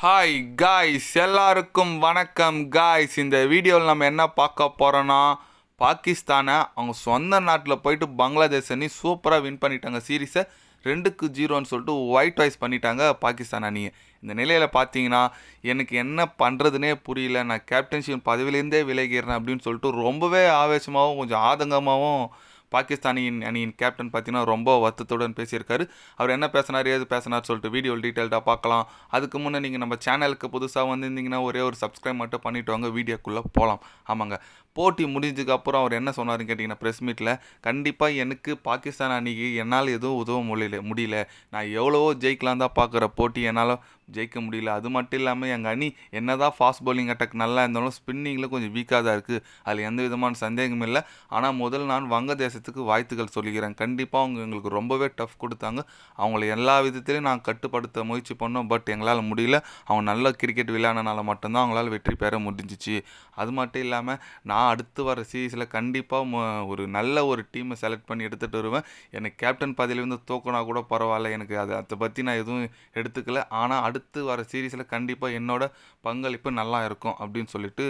Hi guys எல்லாருக்கும் வணக்கம். Guys இந்த வீடியோவில் நம்ம என்ன பார்க்க போகிறோன்னா பாகிஸ்தானை அவங்க சொந்த நாட்டில் போயிட்டு பங்களாதேஷ் அணி சூப்பராக வின் பண்ணிட்டாங்க. சீரீஸை ரெண்டுக்கு ஜீரோன்னு சொல்லிட்டு ஒயிட் வாய்ஸ் பண்ணிட்டாங்க பாகிஸ்தான் அணியை. இந்த நிலையில் பார்த்தீங்கன்னா எனக்கு என்ன பண்ணுறதுனே புரியல. நான் கேப்டன்ஷிப் பதவியிலேருந்தே விலகிறேன் அப்படின்னு சொல்லிட்டு ரொம்பவே ஆவேசமாகவும் கொஞ்சம் ஆதங்கமாகவும் பாகிஸ்தானியின் அணியின் கேப்டன் பார்த்தீங்கன்னா ரொம்ப வருத்தத்துடன் பேசியிருக்காரு. அவர் என்ன பேசினார் ஏது பேசினார் சொல்லிட்டு வீடியோ டீட்டெயில்டாக பார்க்கலாம். அதுக்கு முன்னே நீங்கள் நம்ம சேனலுக்கு புதுசாக வந்திருந்தீங்கன்னா ஒரே ஒரு சப்ஸ்கிரைப் மட்டும் பண்ணிட்டு வாங்க வீடியோக்குள்ளே போகலாம் ஆமாங்க. போட்டி முடிஞ்சதுக்கு அப்புறம் அவர் என்ன சொன்னார்னு கேட்டிங்கன்னா ப்ரெஸ் மீட்டில் கண்டிப்பாக எனக்கு பாகிஸ்தான் அணிக்கு என்னால் எதுவும் உதவ முடியல முடியல. நான் எவ்வளவோ ஜெயிக்கலாம் தான் பார்க்குற போட்டி. என்னால் ஜெயிக்க முடியல. அது மட்டும் இல்லாமல் எங்கள் அணி என்னதான் ஃபாஸ்ட் பவுலிங் அட்டாக் நல்லா இருந்தாலும் ஸ்பின்னிங்கில் கொஞ்சம் வீக்காக தான் இருக்குது அதில் எந்த விதமான சந்தேகமும் இல்லை. ஆனால் முதல் நான் வங்கதேசத்துக்கு வாழ்த்துக்கள் சொல்லிக்கிறேன். கண்டிப்பாக அவங்க எங்களுக்கு ரொம்பவே டஃப் கொடுத்தாங்க. அவங்கள எல்லா விதத்திலையும் நான் கட்டுப்படுத்த முயற்சி பண்ணோம். பட் எங்களால் முடியல. அவங்க நல்ல கிரிக்கெட் விளையாடினால மட்டும்தான் அவங்களால் வெற்றி பெற முடிஞ்சிச்சு. அது மட்டும் இல்லாமல் நான் அடுத்து வர சீரீஸில் கண்டிப்பாக ஒரு நல்ல ஒரு டீமை செலக்ட் பண்ணி எடுத்துகிட்டு வருவேன். எனக்கு கேப்டன் பதவியிலேருந்து தோக்கினா கூட பரவாயில்ல. எனக்கு அது அதை பற்றி நான் எதுவும் எடுத்துக்கல. ஆனால் அடுத்து வர சீரீஸில் கண்டிப்பாக என்னோட பங்களிப்பு நல்லா இருக்கும் அப்படின்னு சொல்லிட்டு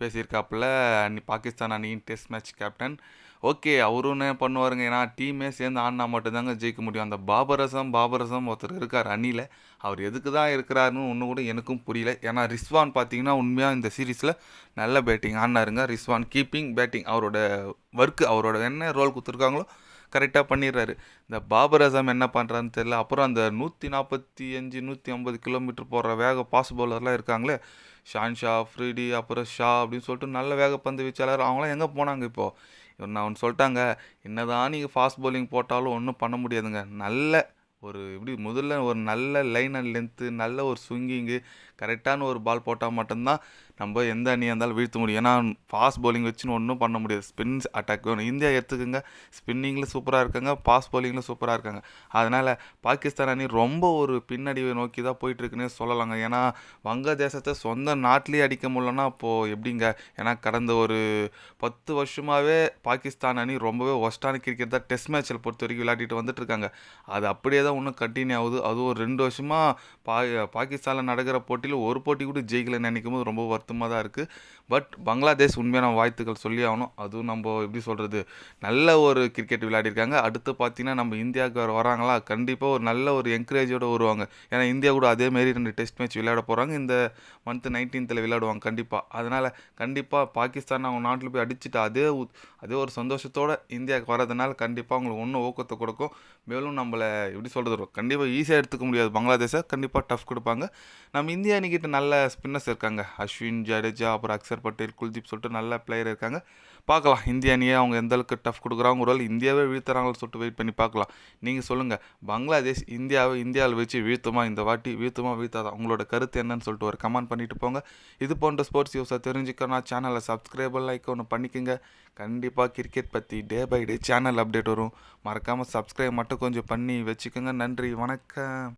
பேசியிருக்காப்புல. அன்னி பாகிஸ்தான் அணியின் டெஸ்ட் மேட்ச் கேப்டன் ஓகே அவரும் என்ன பண்ணுவாருங்க. ஏன்னா டீமே சேர்ந்து ஆடினா மட்டும்தாங்க ஜெயிக்க முடியும். அந்த பாபரசம் பாபரசம் ஒருத்தர் இருக்கார் அணியில். அவர் எதுக்கு தான் இருக்கிறாருன்னு ஒன்று கூட எனக்கும் புரியல. ஏன்னா ரிஸ்வான் பார்த்தீங்கன்னா உண்மையாக இந்த சீரீஸில் நல்ல பேட்டிங் ஆடினாருங்க. ரிஸ்வான் கீப்பிங் பேட்டிங் அவரோட ஒர்க்கு அவரோட என்ன ரோல் கொடுத்துருக்காங்களோ கரெக்டாக பண்ணிடுறாரு. இந்த பாபர் அசாம் என்ன பண்ணுறான்னு தெரியல. அப்புறம் அந்த நூற்றி நாற்பத்தி அஞ்சு நூற்றி ஐம்பது கிலோமீட்டர் போடுற வேக பாஸ் பவுலர்லாம் இருக்காங்களே ஷான் ஷா ஃப்ரீடி அப்புறம் ஷா அப்படின்னு சொல்லிட்டு நல்ல வேக பந்து வீச்சாளர். அவங்களாம் எங்கே போனாங்க இப்போது நான் ஒன்று சொல்லிட்டாங்க என்னதான் நீங்கள் ஃபாஸ்ட் பவுலிங் போட்டாலும் ஒன்றும் பண்ண முடியாதுங்க. நல்ல ஒரு எப்படி முதல்ல ஒரு நல்ல லைன் அண்ட் லென்த்து நல்ல ஒரு ஸ்விங்கிங்கு கரெக்டான ஒரு பால் போட்டால் மட்டும்தான் நம்ம எந்த அணியாக இருந்தாலும் வீழ்த்த முடியும். ஏன்னா ஃபாஸ்ட் பவுலிங் வச்சுன்னு ஒன்றும் பண்ண முடியாது. ஸ்பின்ஸ் அட்டாக் வேணும். இந்தியா எடுத்துக்கோங்க. ஸ்பின்னிங்கில் சூப்பராக இருக்காங்க. ஃபாஸ்ட் bowlingல சூப்பராக இருக்காங்க. அதனால் பாகிஸ்தான் அணி ரொம்ப ஒரு பின்னடைவை நோக்கி தான் போயிட்டுருக்குன்னே சொல்லலாங்க. ஏன்னா வங்கதேசத்தை சொந்த நாட்டிலேயே அடிக்க முடியலன்னா அப்போது எப்படிங்க? ஏன்னா கடந்த ஒரு பத்து வருஷமாகவே பாகிஸ்தான் அணி ரொம்பவே ஒஸ்டான கிரிக்கெட் தான் டெஸ்ட் மேட்சில் பொறுத்த வரைக்கும் விளையாடிட்டு வந்துட்டு இருக்காங்க அது அப்படியே தான் இன்னும் கண்டினியூ ஆகுது. அதுவும் ஒரு ரெண்டு வருஷமாக பா பாகிஸ்தானில் நடக்கிற போட்டியில் ஒரு போட்டி கூட ஜெயிக்கலைன்னு நினைக்கும் போது ரொம்ப வருத்தமாக தான் இருக்குது பட் பங்களாதேஷ் உண்மையான வாழ்த்துக்கள் சொல்லி ஆகணும். அதுவும் நம்ம எப்படி சொல்கிறது நல்ல ஒரு கிரிக்கெட் விளையாடிருக்காங்க. அடுத்து பார்த்தீங்கன்னா நம்ம இந்தியாவுக்கு வேறு வராங்களா? கண்டிப்பாக ஒரு நல்ல ஒரு என்கரேஜோடு வருவாங்க. ஏன்னா இந்தியா கூட அதேமாரி ரெண்டு டெஸ்ட் மேட்ச் விளையாட போகிறாங்க இந்த மந்த்து நைன்டீன்த்தில் விளையாடுவாங்க கண்டிப்பாக அதனால் கண்டிப்பாக பாகிஸ்தான் அவங்க நாட்டில் போய் அடிச்சுட்டு அதே அதே ஒரு சந்தோஷத்தோடு இந்தியாவுக்கு வரதுனால கண்டிப்பாக அவங்களுக்கு ஒன்றும் ஊக்கத்தை கொடுக்கும். மேலும் நம்மளை எப்படி சொல்கிறது கண்டிப்பாக ஈஸியாக எடுத்துக்க முடியாது. பங்களாதேஷை கண்டிப்பாக டஃப் கொடுப்பாங்க. நம்ம இந்தியா அணிக்கிட்ட நல்ல ஸ்பின்னர்ஸ் இருக்காங்க. அஸ்வின் ஜடேஜா அப்புறம் அக்சர் பட்டேல் குல்தீப் சொல்லிட்டு நல்ல பிளேயர் இருக்காங்க. பார்க்கலாம். இந்திய அணியை அவங்க எந்த அளவுக்கு டஃப் கொடுக்குறாங்க ஒரு இந்தியாவே வீழ்த்துறாங்கன்னு சொல்லிட்டு வெயிட் பண்ணி பார்க்கலாம். நீங்கள் சொல்லுங்கள் பங்களாதேஷ் இந்தியாவை இந்தியாவில் வச்சு வீழ்த்துமா? இந்த வாட்டி வீழ்த்துமா? வீழ்த்தாதா? உங்களோட கருத்து என்னன்னு சொல்லிட்டு ஒரு கமெண்ட் பண்ணிட்டு போங்க. இது போன்ற ஸ்போர்ட்ஸ் நியூஸை தெரிஞ்சுக்கணும். சேனலை சப்ஸ்கிரைபர் லைக் ஒன்று பண்ணிக்கோங்க. கண்டிப்பாக கிரிக்கெட் பற்றி day by day channel update வரும். மறக்காமல் சப்ஸ்கிரைப் மட்டும் கொஞ்சம் பண்ணி வச்சுக்கோங்க. நன்றி. வணக்கம்.